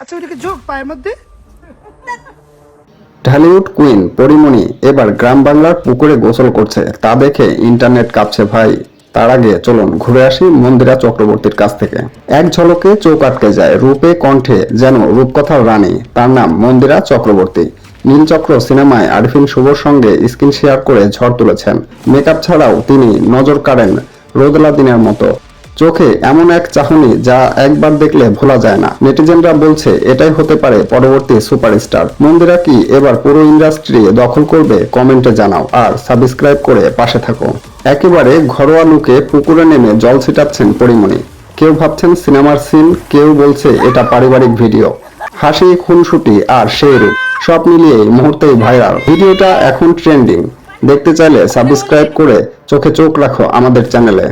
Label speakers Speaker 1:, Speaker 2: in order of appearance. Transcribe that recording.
Speaker 1: আচ্ছা ওইটাকে যোগ পায়ের মধ্যে।
Speaker 2: ঢালিউড কুইন পরিমণি এবার গ্রাম বাংলার পুকুরে গোসল করছে। তা দেখে ইন্টারনেট কাঁপছে ভাই। তার আগে চলুন ঘুরে আসি মন্দিরা চক্রবর্তীর কাছ থেকে। এক ঝলকে চোখ আটকে যায় রূপে কণ্ঠে যেন রূপকথার রানী। তার নাম মন্দিরা চক্রবর্তী। নীলচক্র সিনেমায় আরিফিন শুভর সঙ্গে স্ক্রিন শেয়ার করে ঝড় তুলেছেন। মেকআপ ছাড়াও তিনি নজর কাড়েন রোদলা দিনের মতো। চোখে এমন এক চাহনি যা একবার দেখলে ভোলা যায় না। নেটিজেনরা বলছে, এটাই হতে পারে পরবর্তী সুপারস্টার। মন্দিরা কি এবার পুরো ইন্ডাস্ট্রি দখল করবে? কমেন্টে জানাও। আর সাবস্ক্রাইব করে পাশে থাকো। একেবারে ঘরোয়া লুকে পুকুরে নেমে জল ছিটাচ্ছেন পরিমণি। কেউ ভাবছেন সিনেমার সিন, কেউ বলছে এটা পারিবারিক ভিডিও। হাসি, খুনসুটি আর সেই রূপ, সব মিলিয়ে মুহূর্তেই ভাইরাল। ভিডিওটা এখন ট্রেন্ডিং। দেখতে চাইলে সাবস্ক্রাইব করে চোখে চোখ রাখো আমাদের চ্যানেলে।